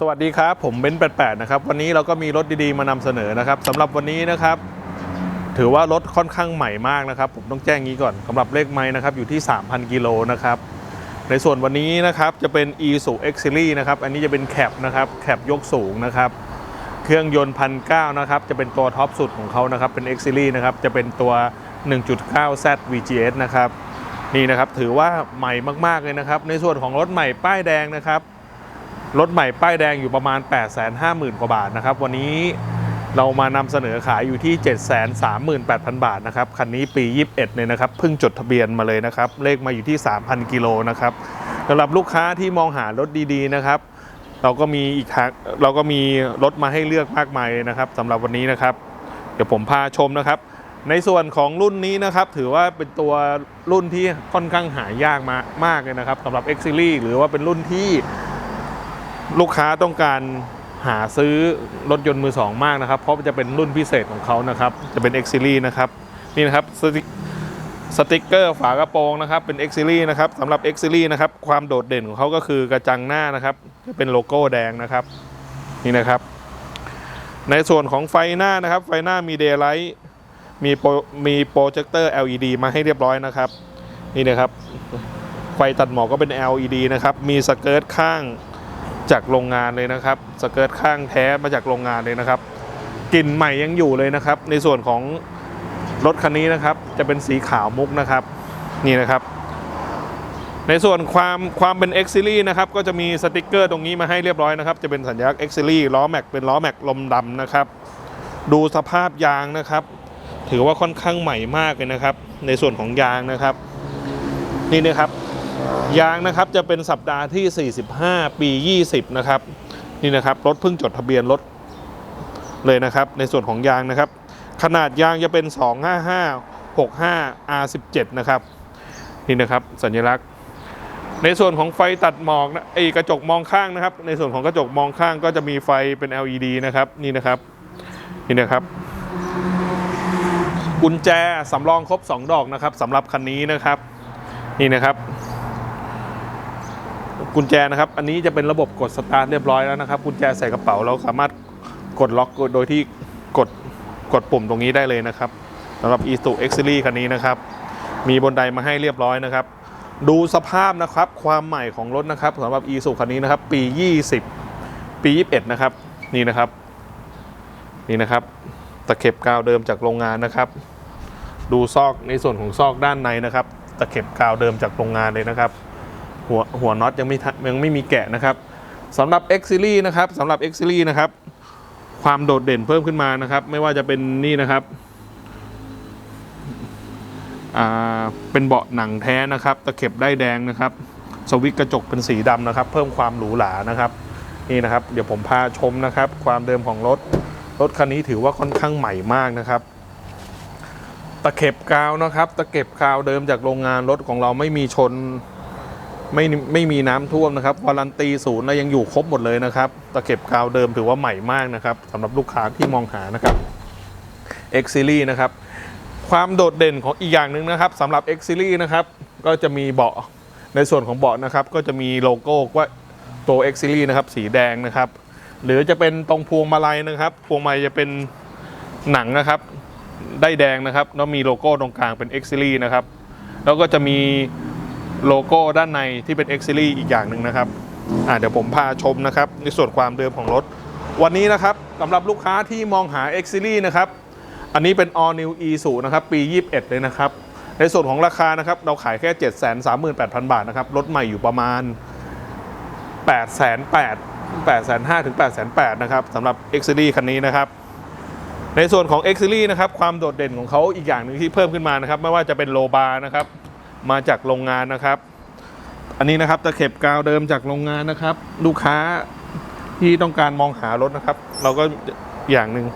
สวัสดีครับ ผมเบนซ์88 นะครับ วันนี้เราก็มีรถดีๆ มานำเสนอนะครับสำหรับวันนี้นะครับ ถือว่ารถค่อนข้างใหม่มากนะครับ ผมต้องแจ้งงี้ก่อนสำหรับเลขไม้นะครับอยู่ที่ 3,000 กิโลนะครับ ในส่วนวันนี้นะครับจะเป็น e s u x Series นะครับ อันนี้จะเป็นแคปนะครับแคปยกสูงนะครับ เครื่องยนต์พันเนะครับ จะเป็นตัวท็อปสุดของเขานะครับ เป็น X Series นะครับ จะเป็นตัว 1.9Z VGS นะครับ นี่นะครับถือว่าใหม่มากๆเลยนะครับ ในส่วนของรถใหม่ป้ายแดงนะครับ รถใหม่ป้ายแดงอยู่ประมาณ 850,000 กว่าบาทนะครับ วันนี้เรามานำเสนอขายอยู่ที่ 738,000 บาทนะครับคันนี้ปี 21เนี่ยนะครับเพิ่งจดทะเบียนมาเลยนะครับ เลขมาอยู่ที่ 3,000 กิโลนะครับสำหรับลูกค้าที่มองหารถดีๆนะครับ เราก็มีอีกทางเราก็มีรถมาให้เลือกมากมายนะครับสำหรับวันนี้นะครับ เดี๋ยวผมพาชมนะครับ ในส่วนของรุ่นนี้นะครับ ถือว่าเป็นตัวรุ่นที่ค่อนข้างหายากมามากเลยนะครับสำหรับ X Series หรือว่าเป็นรุ่นที่ ลูกค้าต้องการหาซื้อรถยนต์มือสองมากนะครับ เพราะจะเป็นรุ่นพิเศษของเขานะครับ จะเป็น X Series นะครับ นี่นะครับสติกสติกเกอร์ฝากระโปรงนะครับ เป็น X Series นะครับสำหรับ X Series นะครับ ความโดดเด่นของเขาก็คือกระจังหน้านะครับจะเป็นโลโก้แดงนะครับ นี่นะครับ ในส่วนของไฟหน้านะครับ ไฟหน้ามีเดย์ไลท์มีโปรมีโปรเจคเตอร์ LED มาให้เรียบร้อยนะครับ นี่นะครับ ไฟตัดหมอกก็เป็น LED นะครับ มีสเกิร์ตข้าง จากโรงงานเลยนะครับ สเกิร์ตข้างแท้มาจากโรงงานเลยนะครับกลิ่นใหม่ยังอยู่เลยนะครับ ในส่วนของรถคันนี้นะครับ จะเป็นสีขาวมุกนะครับนี่นะครับ ในส่วนความความเป็น X Series นะครับก็จะมีสติกเกอร์ตรงนี้มาให้เรียบร้อยนะครับ จะเป็นสัญลักษณ์ X Series ล้อแม็กเป็นล้อแม็กลมดำนะครับ ดูสภาพยางนะครับ ถือว่าค่อนข้างใหม่มากเลยนะครับ ในส่วนของยางนะครับ นี่นะครับ ยางนะครับจะเป็นสัปดาห์ที่ 45 ปี 20 นะครับ นี่นะครับรถเพิ่งจดทะเบียนรถเลยนะครับ ในส่วนของยางนะครับ ขนาดยางจะเป็น 255 65 R17 นะครับ นี่นะครับสัญลักษณ์ ในส่วนของไฟตัดหมอกนะไอ้กระจกมองข้างนะครับ ในส่วนของกระจกมองข้างก็จะมีไฟเป็น LED นะครับนี่นะครับนี่นะครับกุญแจสำรองครบ 2 ดอกนะครับสำหรับคันนี้นะครับ นี่นะครับ กุญแจนะครับ อันนี้จะเป็นระบบกดสตาร์ทเรียบร้อยแล้วนะครับ กุญแจใส่กระเป๋าเราสามารถกดล็อกโดยที่กดกดปุ่มตรงนี้ได้เลยนะครับสำหรับ e s u X Series คันนี้นะครับ มีบนไดมาให้เรียบร้อยนะครับ ดูสภาพนะครับความใหม่ของรถนะครับสำหรับ e s u คันนี้นะครับ ปี 20 ปี 21 นะครับ นี่นะครับ นี่นะครับ ตะเข็บกาวเดิมจากโรงงานนะครับ ดูซอกในส่วนของซอกด้านในนะครับ ตะเข็บกาวเดิมจากโรงงานเลยนะครับ หัวหัวน็อตยังไม่ยังไม่มีแกะนะครับสำหรับ X Series นะครับสำหรับ X Series นะครับ ความโดดเด่นเพิ่มขึ้นมานะครับ ไม่ว่าจะเป็นนี่นะครับเป็นเบาะหนังแท้นะครับตะเข็บได้แดงนะครับ สวิตกระจกเป็นสีดำนะครับ เพิ่มความหรูหรานะครับ นี่นะครับ เดี๋ยวผมพาชมนะครับ ความเดิมของรถรถคันนี้ถือว่าค่อนข้างใหม่มากนะครับ ตะเข็บกาวนะครับ ตะเข็บกาวเดิมจากโรงงานรถของเราไม่มีชน ไม่ไม่มีน้ำท่วมนะครับวารันตีศูนย์นะยังอยู่ครบหมดเลยนะครับตะเข็บกาวเดิมถือว่าใหม่มากนะครับสำหรับลูกค้าที่มองหานะครับ X Series นะครับ ความโดดเด่นของอีกอย่างหนึ่งนะครับสำหรับ X Series นะครับ ก็จะมีเบาะในส่วนของเบาะนะครับ ก็จะมีโลโก้ว่าตัว X Series นะครับ สีแดงนะครับ หรือจะเป็นตรงพวงมาลัยนะครับ พวงมาลัยจะเป็นหนังนะครับ ได้แดงนะครับแล้วมีโลโก้ตรงกลางเป็น X Series นะครับ แล้วก็จะมี โลโก้ด้านในที่เป็น X Series อีกอย่างหนึ่งนะครับอ่าเดี๋ยวผมพาชมนะครับในส่วนความเดิมของรถ วันนี้นะครับสำหรับลูกค้าที่มองหา X Series นะครับอันนี้เป็น All New e s u นะครับปี 21 เลยนะครับ ในส่วนของราคานะครับเราขายแค่ 738,000 บาทนะครับรถใหม่อยู่ประมาณ 8 8 8 8 5ถึง8 8นะครับสำหรับ X Series คันนี้นะครับในส่วนของ X Series นะครับความโดดเด่นของเขาอีกอย่างหนึ่งที่เพิ่มขึ้นมานะครับไม่ว่าจะเป็นโลบาร์นะครับ มาจากโรงงานนะครับ อันนี้นะครับตะเข็บกาวเดิมจากโรงงานนะครับ ลูกค้าที่ต้องการมองหารถนะครับ เราก็อย่างหนึ่ง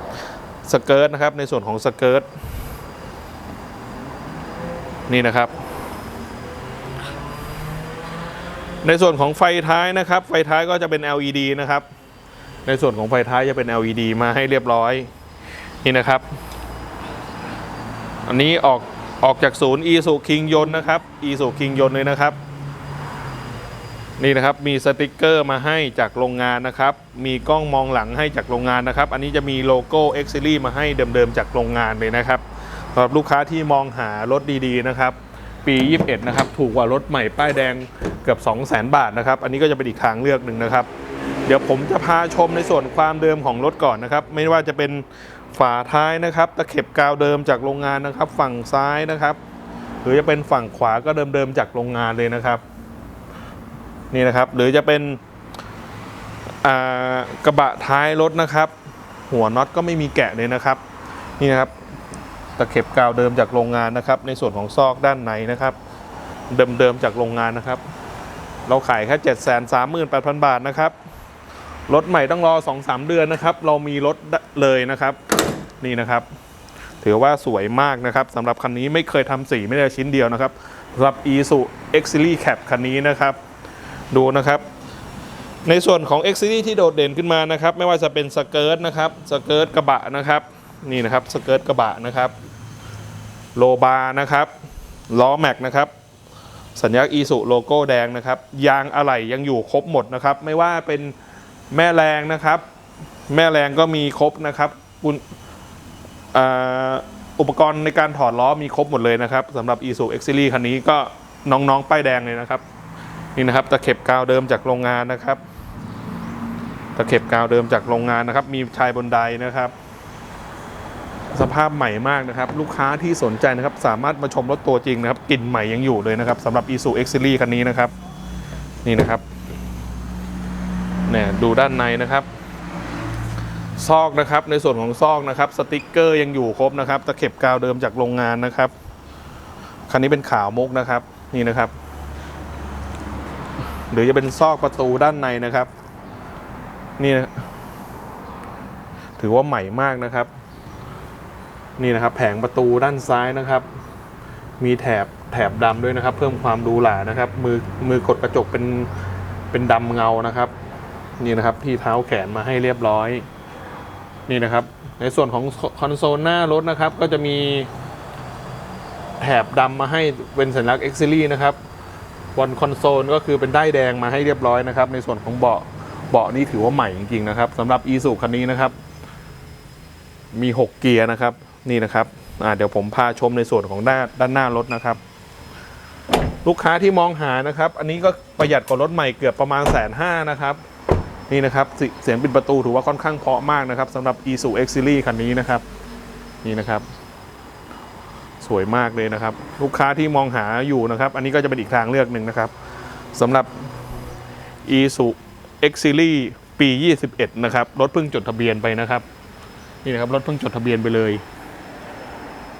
สเกิร์ตนะครับ ในส่วนของสเกิร์ตนี่นะครับ ในส่วนของไฟท้ายนะครับ ไฟท้ายก็จะเป็น LED นะครับ ในส่วนของไฟท้ายจะเป็น LED มาให้เรียบร้อยนี่นะครับ อันนี้ออก ออกจากศูนย์ e s u King ยนนะครับ e s u King ยนเลยนะครับ นี่นะครับมีสติกเกอร์มาให้จากโรงงานนะครับ มีกล้องมองหลังให้จากโรงงานนะครับ อันนี้จะมีโลโก้ X Series มาให้เดิมๆจากโรงงานเลยนะครับสำหรับลูกค้าที่มองหารถดีๆนะครับ ปี 21 นะครับ ถูกกว่ารถใหม่ป้ายแดงเกือบ 200,000 บาทนะครับ อันนี้ก็จะเป็นอีกทางเลือกหนึ่งนะครับ ดี๋ยวผมจะพาชมในส่วนความเดิมของรถก่อนนะครับ ไม่ว่าจะเป็นฝาท้ายนะครับ ตะเข็บกาวเดิมจากโรงงานนะครับ ฝั่งซ้ายนะครับ หรือจะเป็นฝั่งขวาก็เดิมๆจากโรงงานเลยนะครับ นี่นะครับ หรือจะเป็นกระบะท้ายรถนะครับ หัวน็อตก็ไม่มีแกะเลยนะครับ นี่นะครับตะเข็บกาวเดิมจากโรงงานนะครับ ในส่วนของซอกด้านในนะครับ เดิมๆจากโรงงานนะครับ เราขายแค่ 7 3 8 0 0 0 บาทนะครับ รถใหม่ต้องรอ 2-3 เดือนนะครับ เรามีรถเลยนะครับ นี่นะครับ ถือว่าสวยมากนะครับสำหรับคันนี้ไม่เคยทำสีไม่ได้ชิ้นเดียวนะครับสำหรับ e s u X Series Cap คันนี้นะครับ ดูนะครับ ในส่วนของ X Series ที่โดดเด่นขึ้นมานะครับ ไม่ว่าจะเป็นสเกิร์ตนะครับสเกิร์ตกระบะนะครับ นี่นะครับสเกิร์ตกระบะนะครับโลบาร์นะครับล้อแม็กนะครับสัญลักษณ์อีสุโลโก้แดงนะครับ ยางอะไหล่ยังอยู่ครบหมดนะครับ ไม่ว่าเป็น แม่แรงนะครับ แม่แรงก็มีครบนะครับอุณอุปกรณ์ในการถอดล้อมีครบหมดเลยนะครับสำหรับ e s u X Series คันนี้ก็น้องๆ ป้ายแดงเลยนะครับ นี่นะครับตะเข็บกาวเดิมจากโรงงานนะครับ ตะเข็บกาวเดิมจากโรงงานนะครับ มีชายบนไดนะครับ สภาพใหม่มากนะครับ ลูกค้าที่สนใจนะครับ สามารถมาชมรถตัวจริงนะครับกลิ่นใหม่ยังอยู่เลยนะครับสำหรับ Isuzu X Series คันนี้นะครับ นี่นะครับ เนี่ยดูด้านในนะครับ ซอกนะครับในส่วนของซอกนะครับ สติกเกอร์ยังอยู่ครบนะครับ ตะเข็บกาวเดิมจากโรงงานนะครับ คันนี้เป็นขาวมุกนะครับ นี่นะครับ หรือจะเป็นซอกประตูด้านในนะครับ นี่นะถือว่าใหม่มากนะครับ นี่นะครับ แผงประตูด้านซ้ายนะครับ มีแถบแถบดำด้วยนะครับ เพิ่มความดูหรานะครับ มือมือกดกระจกเป็นเป็นดำเงานะครับ นี่นะครับที่เท้าแขนมาให้เรียบร้อย นี่นะครับ ในส่วนของคอนโซลหน้ารถนะครับ ก็จะมีแถบดำมาให้เป็นสัญลักษณ์ X Series นะครับบนคอนโซลก็คือเป็นได้ายแดงมาให้เรียบร้อยนะครับ ในส่วนของเบาะเบาะนี้ถือว่าใหม่จริงๆนะครับสำหรับ e s u คันนี้นะครับ มี 6 เกียร์นะครับ นี่นะครับเดี๋ยวผมพาชมในส่วนของด้านด้านหน้ารถนะครับ ลูกค้าที่มองหานะครับ อันนี้ก็ประหยัดกว่ารถใหม่เกือบประมาณแสนห้านะครับ นี่นะครับเสียงปิดประตูถือว่าค่อนข้างเพาะมากนะครับสำหรับ e s u X Series คันนี้นะครับ นี่นะครับ สวยมากเลยนะครับ ลูกค้าที่มองหาอยู่นะครับ อันนี้ก็จะเป็นอีกทางเลือกหนึ่งนะครับสำหรับ e s u X Series ปี 21 นะครับ รถเพิ่งจดทะเบียนไปนะครับ นี่นะครับ รถเพิ่งจดทะเบียนไปเลย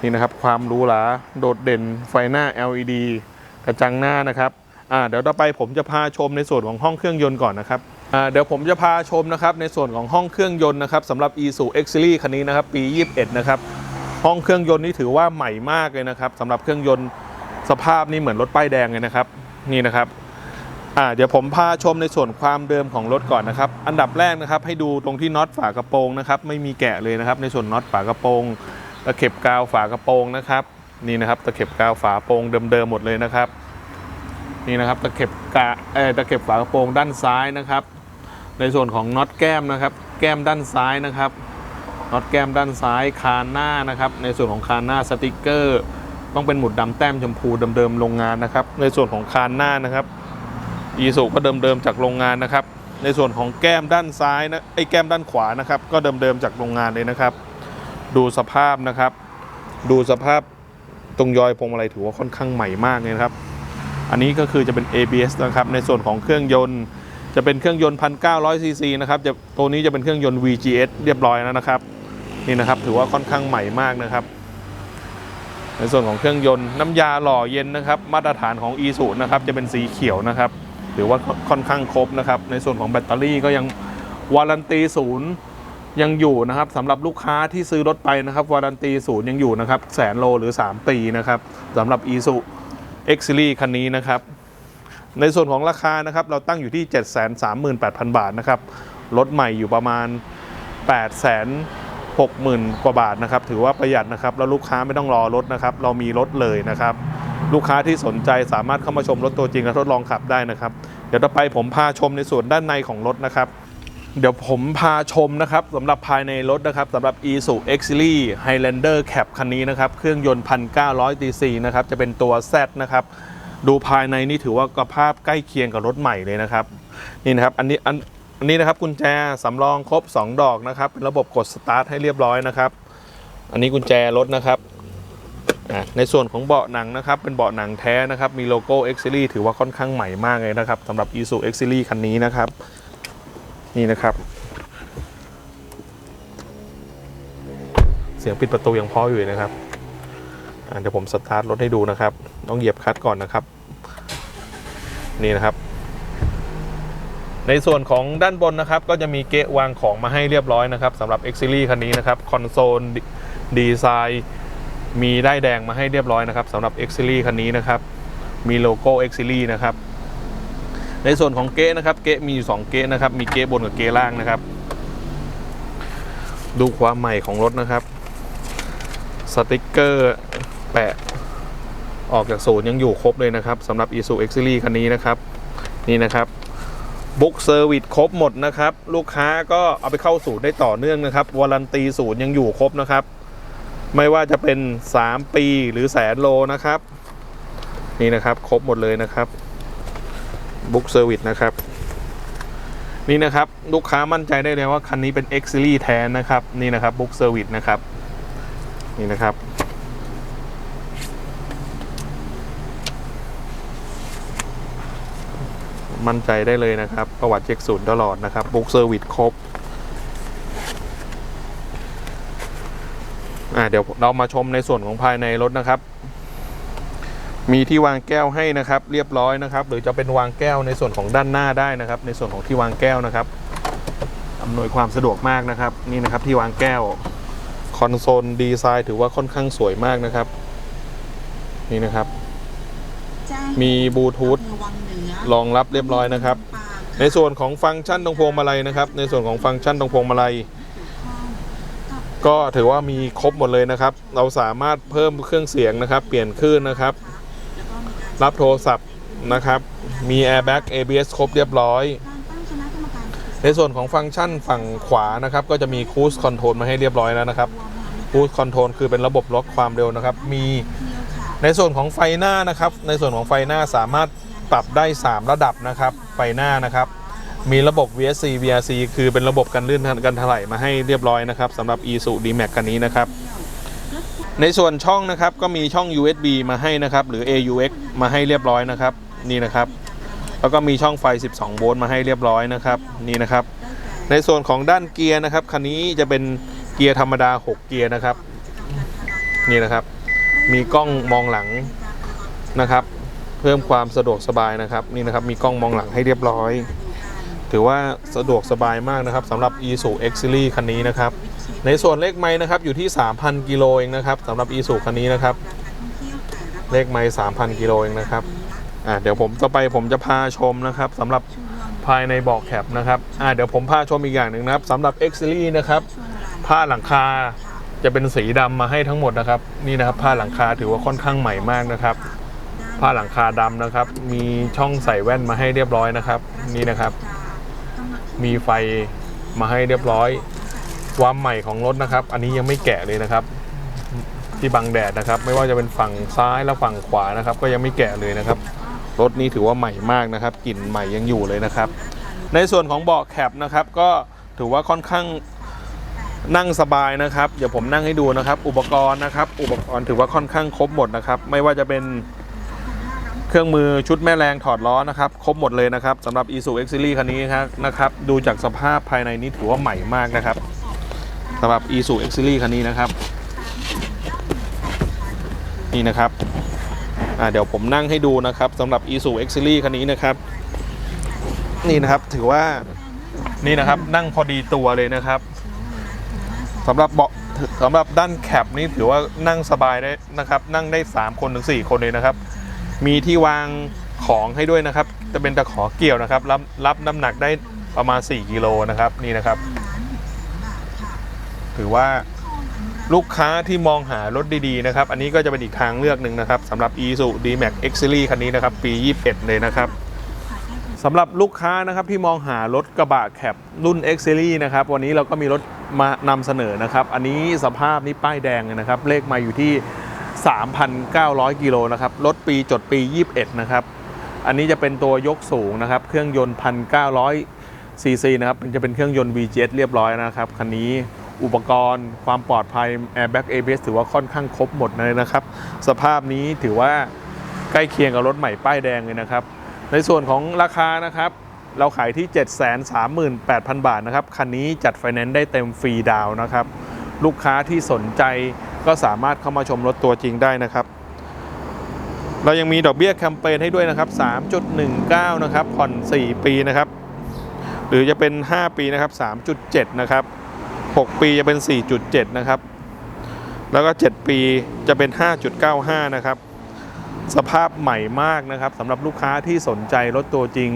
นี่นะครับ ความหรูหราโดดเด่นไฟหน้า LED กระจังหน้านะครับอ่าเดี๋ยวต่อไปผมจะพาชมในส่วนของห้องเครื่องยนต์ก่อนนะครับ เดี๋ยวผมจะพาชมนะครับในส่วนของห้องเครื่องยนต์นะครับสำหรับ e s u X Series คันนี้นะครับปี 21 นะครับ ห้องเครื่องยนต์นี่ถือว่าใหม่มากเลยนะครับสำหรับเครื่องยนต์สภาพนี่เหมือนรถป้ายแดงเลยนะครับนี่นะครับอ่าเดี๋ยวผมพาชมในส่วนความเดิมของรถก่อนนะครับ อันดับแรกนะครับให้ดูตรงที่น็อตฝากระโปรงนะครับไม่มีแกะเลยนะครับ ในส่วนน็อตฝากระโปรงตะเข็บกาวฝากระโปรงนะครับนี่นะครับตะเข็บกาวฝาโปรงเดิมๆหมดเลยนะครับนี่นะครับตะเข็บกาเอ่อตะเข็บฝากระโปรงด้านซ้ายนะครับ ในส่วนของน็อตแก้มนะครับ แก้มด้านซ้ายนะครับน็อตแก้มด้านซ้ายคานหน้านะครับ ในส่วนของคานหน้าสติกเกอร์ ต้องเป็นหมุดดำแต้มชมพูเดิมๆโรงงานนะครับ ในส่วนของคานหน้านะครับอีสุก็เดิมๆจากโรงงานนะครับ ในส่วนของแก้มด้านซ้ายนะไอ้แก้มด้านขวานะครับ ก็เดิมๆจากโรงงานเลยนะครับ ดูสภาพนะครับ ดูสภาพตรงยอยพวงมาลัยถือว่าค่อนข้างใหม่มากเลยครับ อันนี้ก็คือจะเป็น ABS นะครับ ในส่วนของเครื่องยนต์ จะเป็นเครื่องยนต์ 1,900 ซีซีนะครับจะตัวนี้จะเป็นเครื่องยนต์ VGS เรียบร้อยแล้วนะครับ นี่นะครับ ถือว่าค่อนข้างใหม่มากนะครับ ในส่วนของเครื่องยนต์น้ำยาหล่อเย็นนะครับ มาตรฐานของ e s u นะครับจะเป็นสีเขียวนะครับถือว่าค่อนข้างครบนะครับ ในส่วนของแบตเตอรี่ก็ยังวารันตีศูนย์ยังอยู่นะครับสำหรับลูกค้าที่ซื้อรถไปนะครับวารันตีศูนย์ยังอยู่นะครับแสนโลหรือ 3 ปีนะครับสำหรับ e s u X Series คันนี้นะครับ ในส่วนของราคานะครับเราตั้งอยู่ที่ 738,000 บาทนะครับรถใหม่อยู่ประมาณ 860,000 กว่าบาทนะครับ ถือว่าประหยัดนะครับแล้วลูกค้าไม่ต้องรอรถนะครับ เรามีรถเลยนะครับ ลูกค้าที่สนใจสามารถเข้ามาชมรถตัวจริงและทดลองขับได้นะครับ เดี๋ยวต่อไปผมพาชมในส่วนด้านในของรถนะครับ เดี๋ยวผมพาชมนะครับสำหรับภายในรถนะครับสำหรับ e s u x l y Highlander Cap คันนี้นะครับ เครื่องยนต์ 1,900 cc นะครับจะเป็นตัว Z นะครับ ดูภายในนี่ถือว่ากภาพใกล้เคียงกับรถใหม่เลยนะครับ นี่นะครับอันนี้อันอันนี้นะครับกุญแจสำรองครบ 2 ดอกนะครับเป็นระบบกดสตาร์ทให้เรียบร้อยนะครับ อันนี้กุญแจรถนะครับในส่วนของเบาะหนังนะครับ เป็นเบาะหนังแท้นะครับ มีโลโก้ X Series ถือว่าค่อนข้างใหม่มากเลยนะครับสำหรับ e s u X Series คันนี้นะครับ นี่นะครับ เสียงปิดประตูยังพออยู่นะครับ เดี๋ยวผมสตาร์ทรถให้ดูนะครับ ต้องเหยียบคลัตช์ก่อนนะครับ นี่นะครับ ในส่วนของด้านบนนะครับ ก็จะมีเกะวางของมาให้เรียบร้อยนะครับสำหรับ X Series คันนี้นะครับคอนโซลดีไซน์มีได้แดงมาให้เรียบร้อยนะครับสำหรับ X Series คันนี้นะครับ มีโลโก้ X Series นะครับ ในส่วนของเกะนะครับ เกะมีอยู่สองเกะนะครับ มีเกะบนกับเกะล่างนะครับ ดูความใหม่ของรถนะครับ สติกเกอร์ แปะออกจากศูนย์ยังอยู่ครบเลยนะครับสำหรับ i s u X Series คันนี้นะครับ นี่นะครับบุ๊กเซอร์วิสครบหมดนะครับ ลูกค้าก็เอาไปเข้าศูนย์ได้ต่อเนื่องนะครับวารันตีศูนย์ยังอยู่ครบนะครับ ไม่ว่าจะเป็น 3 ปีหรือแสนโลนะครับ นี่นะครับครบหมดเลยนะครับบุ๊กเซอร์วิสนะครับ นี่นะครับลูกค้ามั่นใจได้เลยว่าคันนี้เป็น X Series แทนนะครับ นี่นะครับบุ๊กเซอร์วิสนะครับ นี่นะครับ มั่นใจได้เลยนะครับ ประวัติเช็คศูนย์ตลอดนะครับบุ๊กเซอร์วิสครบอ่าเดี๋ยวเรามาชมในส่วนของภายในรถนะครับ มีที่วางแก้วให้นะครับ เรียบร้อยนะครับ หรือจะเป็นวางแก้วในส่วนของด้านหน้าได้นะครับ ในส่วนของที่วางแก้วนะครับอำนวยความสะดวกมากนะครับนี่นะครับที่วางแก้วคอนโซลดีไซน์ถือว่าค่อนข้างสวยมากนะครับ นี่นะครับ มีบลูทูธ รองรับเรียบร้อยนะครับ ในส่วนของฟังก์ชันตรงพวงมาลัยนะครับ ในส่วนของฟังก์ชันตรงพวงมาลัย ก็ถือว่ามีครบหมดเลยนะครับ เราสามารถเพิ่มเครื่องเสียงนะครับ เปลี่ยนคลื่นนะครับ รับโทรศัพท์นะครับ มี airbag ABS ครบเรียบร้อยในส่วนของฟังก์ชันฝั่งขวานะครับ ก็จะมี cruise control มาให้เรียบร้อยแล้วนะครับ cruise control คือเป็นระบบล็อกความเร็วนะครับ มีในส่วนของไฟหน้านะครับ ในส่วนของไฟหน้าสามารถ ปรับได้ 3 ระดับนะครับไฟหน้านะครับ มีระบบ VSC VRC คือเป็นระบบกันลื่นกันถลายมาให้เรียบร้อยนะครับสำหรับ e s u D-Max คันนี้นะครับ ในส่วนช่องนะครับก็มีช่อง USB มาให้นะครับ หรือ AUX มาให้เรียบร้อยนะครับนี่นะครับ แล้วก็มีช่องไฟ 12 โวลต์มาให้เรียบร้อยนะครับนี่นะครับ ในส่วนของด้านเกียร์นะครับคันนี้จะเป็นเกียร์ธรรมดา 6 เกียร์นะครับ นี่นะครับ มีกล้องมองหลังนะครับ เพิ่มความสะดวกสบายนะครับนี่นะครับมีกล้องมองหลังให้เรียบร้อย ถือว่าสะดวกสบายมากนะครับสำหรับ e s u X Series คันนี้นะครับ ในส่วนเลขไม้นะครับอยู่ที่ 3,000 กิโลเองนะครับสำหรับ e s u คันนี้นะครับ เลขไม้3,000 กิโลเองนะครับอ่าเดี๋ยวผมต่อไปผมจะพาชมนะครับสำหรับภายในเบอกแคปนะครับอ่าเดี๋ยวผมพาชมอีกอย่างหนึ่งนะครับสำหรับ X Series นะครับผ้าหลังคาจะเป็นสีดำมาให้ทั้งหมดนะครับ นี่นะครับผ้าหลังคาถือว่าค่อนข้างใหม่มากนะครับ ผ้าหลังคาดำนะครับ มีช่องใส่แว่นมาให้เรียบร้อยนะครับ นี่นะครับ มีไฟมาให้เรียบร้อย ความใหม่ของรถนะครับ อันนี้ยังไม่แกะเลยนะครับ ที่บังแดดนะครับ ไม่ว่าจะเป็นฝั่งซ้ายและฝั่งขวานะครับ ก็ยังไม่แกะเลยนะครับ รถนี้ถือว่าใหม่มากนะครับกลิ่นใหม่ยังอยู่เลยนะครับ ในส่วนของเบาะแคปนะครับ ก็ถือว่าค่อนข้างนั่งสบายนะครับ เดี๋ยวผมนั่งให้ดูนะครับ อุปกรณ์นะครับ อุปกรณ์ถือว่าค่อนข้างครบหมดนะครับ ไม่ว่าจะเป็น เครื่องมือชุดแม่แรงถอดล้อนะครับ ครบหมดเลยนะครับสำหรับ i s u X Series คันนี้ครับนะครับ ดูจากสภาพภายในนี้ถือว่าใหม่มากนะครับสำหรับ i s u X Series คันนี้นะครับ นี่นะครับเดี๋ยวผมนั่งให้ดูนะครับสำหรับ i s u X Series คันนี้นะครับ นี่นะครับถือว่านี่นะครับนั่งพอดีตัวเลยนะครับสำหรับเบาะสำหรับด้านแคปนี่ถือว่านั่งสบายได้นะครับ นั่งได้ 3 คนถึง4คนเลยนะครับ มีที่วางของให้ด้วยนะครับ จะเป็นตะขอเกี่ยวนะครับรับรับน้ำหนักได้ประมาณ 4 กิโลนะครับนี่นะครับ ถือว่าลูกค้าที่มองหารถดีๆนะครับ อันนี้ก็จะเป็นอีกทางเลือกหนึ่งนะครับสำหรับ e s u D-Max X Series คันนี้นะครับ ปี 21 เลยนะครับสำหรับลูกค้านะครับที่มองหารถกระบะแคปรุ่น X Series นะครับ วันนี้เราก็มีรถมานำเสนอนะครับ อันนี้สภาพนี้ป้ายแดงเลยนะครับ เลขมาอยู่ที่ 3,900 กิโลนะครับรถปีจดปี 21 นะครับ อันนี้จะเป็นตัวยกสูงนะครับ เครื่องยนต์ 1,900ซีซีนะครับมันจะเป็นเครื่องยนต์ VGS เรียบร้อยนะครับ คันนี้อุปกรณ์ความปลอดภัย Airbag ABS ถือว่าค่อนข้างครบหมดเลยนะครับ สภาพนี้ถือว่าใกล้เคียงกับรถใหม่ป้ายแดงเลยนะครับ ในส่วนของราคานะครับ เราขายที่ 738,000 บาทนะครับ คันนี้จัดไฟแนนซ์ได้เต็มฟรีดาวนะครับ ลูกค้าที่สนใจ ก็สามารถเข้ามาชมรถตัวจริงได้นะครับ เรายังมีดอกเบี้ยแคมเปญให้ด้วยนะครับ 3.19 นะครับ ผ่อน 4 ปีนะครับ หรือจะเป็น 5 ปีนะครับ 3.7 นะครับ 6 ปีจะเป็น 4.7 นะครับ แล้วก็ 7 ปีจะเป็น 5.95 นะครับ สภาพใหม่มากนะครับสำหรับลูกค้าที่สนใจรถตัวจริง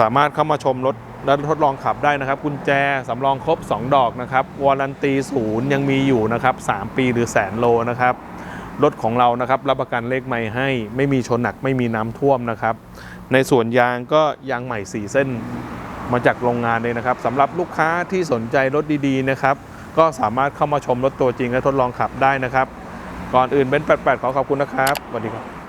สามารถเข้ามาชมรถและทดลองขับได้นะครับ กุญแจสำรองครบ 2 ดอกนะครับวารันตีศูนย์ยังมีอยู่นะครับ 3 ปีหรือแสนโลนะครับ รถของเรานะครับรับประกันเลขใหม่ให้ไม่มีชนหนักไม่มีน้ำท่วมนะครับ ในส่วนยางก็ยางใหม่ 4 เส้น มาจากโรงงานเลยนะครับสำหรับลูกค้าที่สนใจรถดีๆนะครับ ก็สามารถเข้ามาชมรถตัวจริงและทดลองขับได้นะครับ ก่อนอื่นเบนซ์88ขอขอบคุณนะครับสวัสดีครับ